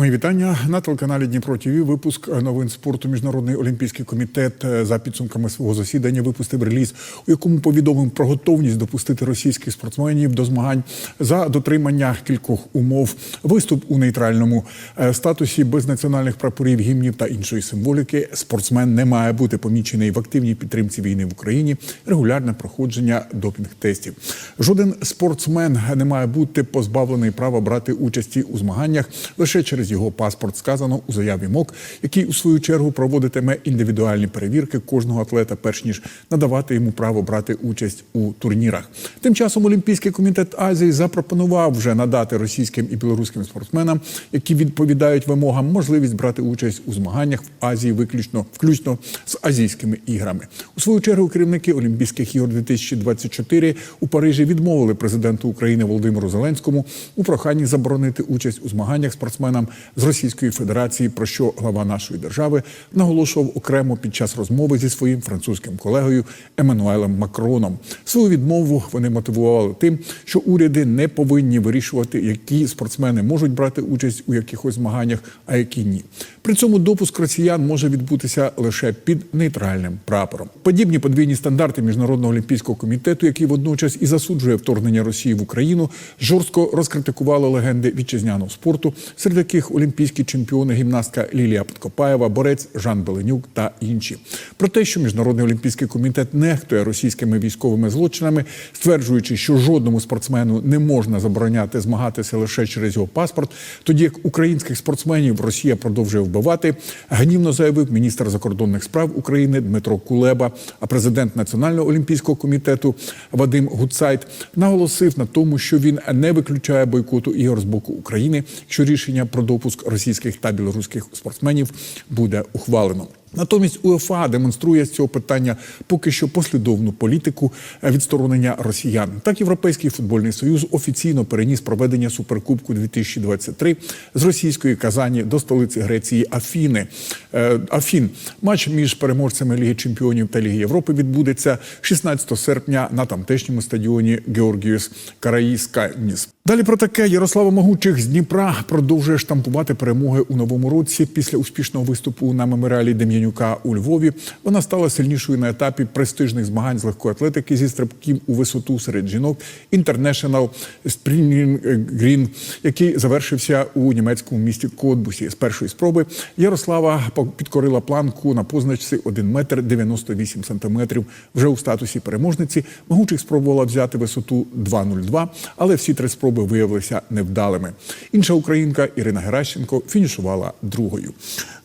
Мої вітання на телеканалі Дніпро ТВ. Випуск новин спорту. Міжнародний олімпійський комітет е, за підсумками свого засідання випустив реліз, у якому повідомив про готовність допустити російських спортсменів до змагань за дотримання кількох умов. Виступ у нейтральному е, статусі без національних прапорів, гімнів та іншої символіки. Спортсмен не має бути помічений в активній підтримці війни в Україні. Регулярне проходження допінг-тестів. Жоден спортсмен не має бути позбавлений права брати участі у змаганнях лише через його паспорт, сказано у заяві МОК, який у свою чергу проводитиме індивідуальні перевірки кожного атлета, перш ніж надавати йому право брати участь у турнірах. Тим часом Олімпійський комітет Азії запропонував вже надати російським і білоруським спортсменам, які відповідають вимогам, можливість брати участь у змаганнях в Азії, виключно включно з азійськими іграми. У свою чергу керівники Олімпійських ігор 2024 у Парижі відмовили президенту України Володимиру Зеленському у проханні заборонити участь у змаганнях спортсменам з Російської Федерації, про що глава нашої держави наголошував окремо під час розмови зі своїм французьким колегою Еммануелем Макроном. Свою відмову вони мотивували тим, що уряди не повинні вирішувати, які спортсмени можуть брати участь у якихось змаганнях, а які ні. При цьому допуск росіян може відбутися лише під нейтральним прапором. Подібні подвійні стандарти міжнародного олімпійського комітету, який водночас і засуджує вторгнення Росії в Україну, жорстко розкритикували легенди вітчизняного спорту, серед яких олімпійські чемпіони гімнастка Лілія Подкопаєва, борець Жан Беленюк та інші. Про те, що міжнародний олімпійський комітет нехтує російськими військовими злочинами, стверджуючи, що жодному спортсмену не можна забороняти змагатися лише через його паспорт, тоді як українських спортсменів Росія продовжує вбивати, гнівно заявив міністр закордонних справ України Дмитро Кулеба. А президент Національного олімпійського комітету Вадим Гуцайт наголосив на тому, що він не виключає бойкоту ігор з боку України, якщо рішення про допуск російських та білоруських спортсменів буде ухвалено. Натомість УЕФА демонструє з цього питання поки що послідовну політику відсторонення росіян. Так, Європейський футбольний союз офіційно переніс проведення суперкубку 2023 з російської Казані до столиці Греції Афіни. Е, Афін матч між переможцями Ліги Чемпіонів та Ліги Європи відбудеться 16 серпня на тамтешньому стадіоні Георгіус Караїсканіс. Далі про таке Ярослава Могучих з Дніпра продовжує штампувати перемоги у новому році після успішного виступу на меморіалі Дем'янюка у Львові. Вона стала сильнішою на етапі престижних змагань з легкої атлетики зі стрибків у висоту серед жінок International Spring Green, який завершився у німецькому місті Котбусі. З першої спроби Ярослава підкорила планку на позначці 1 метр 98 сантиметрів. Вже у статусі переможниці Могучих спробувала взяти висоту 2,02, але всі три спроби виявилися невдалими. Інша українка Ірина Геращенко фінішувала другою.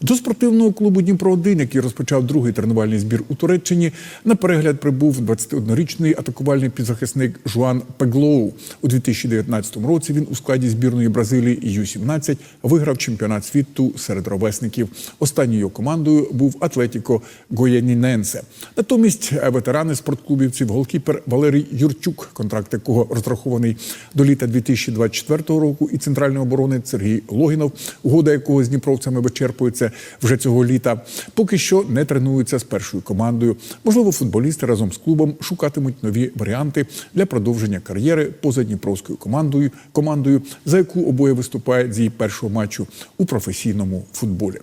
До спортивного клубу Дніпро 1 який розпочав другий тренувальний збір у Туреччині, на перегляд прибув 21-річний атакувальний підзахисник Жуан Пеглоу. У 2019 році він у складі збірної Бразилії Ю-17 виграв чемпіонат світу серед ровесників. Останньою командою був Атлетіко Гояніненсе. Натомість ветерани спортклубівців голкіпер Валерій Юрчук, контракт якого розрахований до літа 2024 року, і центральної оборони Сергій Логінов, угода якого з дніпровцями вичерпується вже цього літа. Поки що не тренуються з першою командою. Можливо, футболісти разом з клубом шукатимуть нові варіанти для продовження кар'єри поза дніпровською командою, командою, за яку обоє виступають з її першого матчу у професійному футболі.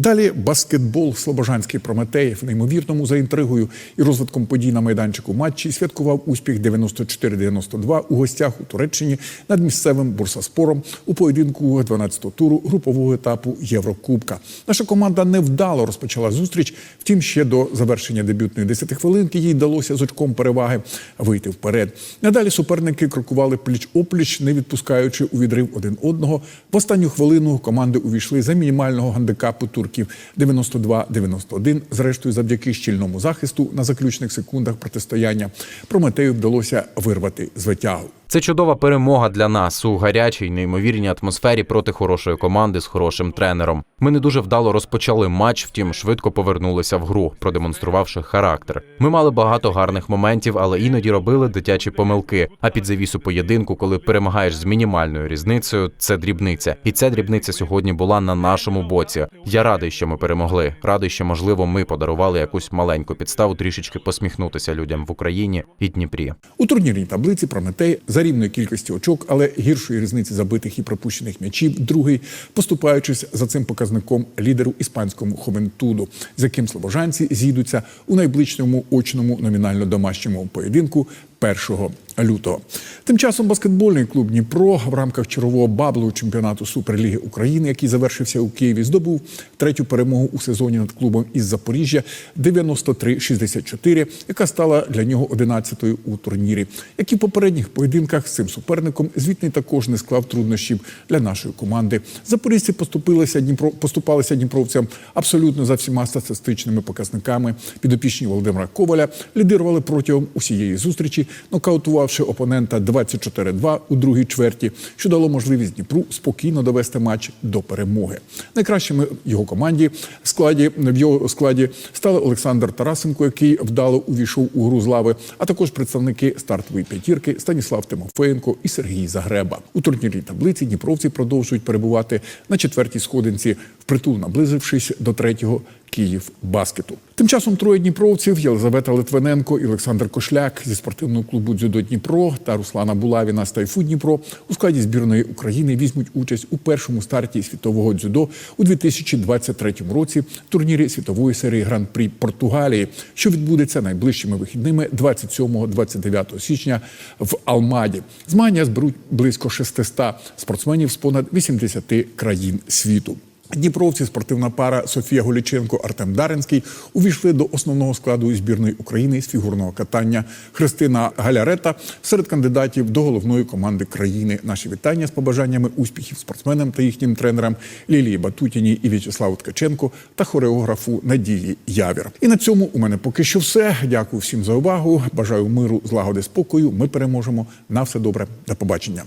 Далі баскетбол Слобожанський Прометей в неймовірному за інтригою і розвитком подій на майданчику матчі святкував успіх 94-92 у гостях у Туреччині над місцевим бурсаспором у поєдинку 12-го туру групового етапу Єврокубка. Наша команда невдало розпочала зустріч. Втім, ще до завершення дебютної 10 хвилинки їй вдалося з очком переваги вийти вперед. Надалі суперники крокували пліч опліч, не відпускаючи у відрив один одного. В останню хвилину команди увійшли за мінімального гандикапу турків 92-91. Зрештою, завдяки щільному захисту на заключних секундах протистояння Прометею вдалося вирвати звитягу. Це чудова перемога для нас у гарячій, неймовірній атмосфері проти хорошої команди з хорошим тренером. Ми не дуже вдало розпочали матч, втім швидко повернулися в гру, продемонструвавши характер. Ми мали багато гарних моментів, але іноді робили дитячі помилки. А під завісу поєдинку, коли перемагаєш з мінімальною різницею, це дрібниця. І ця дрібниця сьогодні була на нашому боці. Я радий, що ми перемогли. Радий, що можливо ми подарували якусь маленьку підставу трішечки посміхнутися людям в Україні і Дніпрі. У турнірній таблиці Прометей за рівної кількості очок, але гіршої різниці забитих і пропущених м'ячів. Другий, поступаючись за цим показником лідеру іспанському Ховентуду, з яким слобожанці зійдуться у найближчому очному номінально домашньому поєдинку 1 лютого. Тим часом баскетбольний клуб Дніпро в рамках чергового баблу чемпіонату Суперліги України, який завершився у Києві, здобув третю перемогу у сезоні над клубом із Запоріжжя 93-64, яка стала для нього 11-ю у турнірі. Як і в попередніх поєдинках з цим суперником, звітний також не склав труднощів для нашої команди. Запоріжці поступилися Дніпро, поступалися дніпровцям абсолютно за всіма статистичними показниками. Підопічні Володимира Коваля лідирували протягом усієї зустрічі, нокаутувавши опонента 24-2 у другій чверті, що дало можливість Дніпру спокійно довести матч до перемоги. Найкращими його команді складі в його складі стали Олександр Тарасенко, який вдало увійшов у гру з лави, а також представники стартової п'ятірки Станіслав Тимофеєнко і Сергій Загреба. У турнірній таблиці дніпровці продовжують перебувати на четвертій сходинці, впритул наблизившись до третього Київ баскету. Тим часом троє дніпровців Єлизавета Литвиненко і Олександр Кошляк зі спортивного клубу Дзюдо Дніпро та Руслана Булавіна з Тайфу Дніпро у складі збірної України візьмуть участь у першому старті світового дзюдо у 2023 році в турнірі світової серії Гран-прі Португалії, що відбудеться найближчими вихідними 27-29 січня в Алмаді. Змагання зберуть близько 600 спортсменів з понад 80 країн світу. Дніпровці, спортивна пара Софія Голіченко, Артем Даринський увійшли до основного складу збірної України з фігурного катання. Христина Галярета серед кандидатів до головної команди країни. Наші вітання з побажаннями успіхів спортсменам та їхнім тренерам Лілії Батутіній і В'ячеславу Ткаченко та хореографу Надії Явір. І на цьому у мене поки що все. Дякую всім за увагу. Бажаю миру, злагоди, спокою. Ми переможемо. На все добре. До побачення.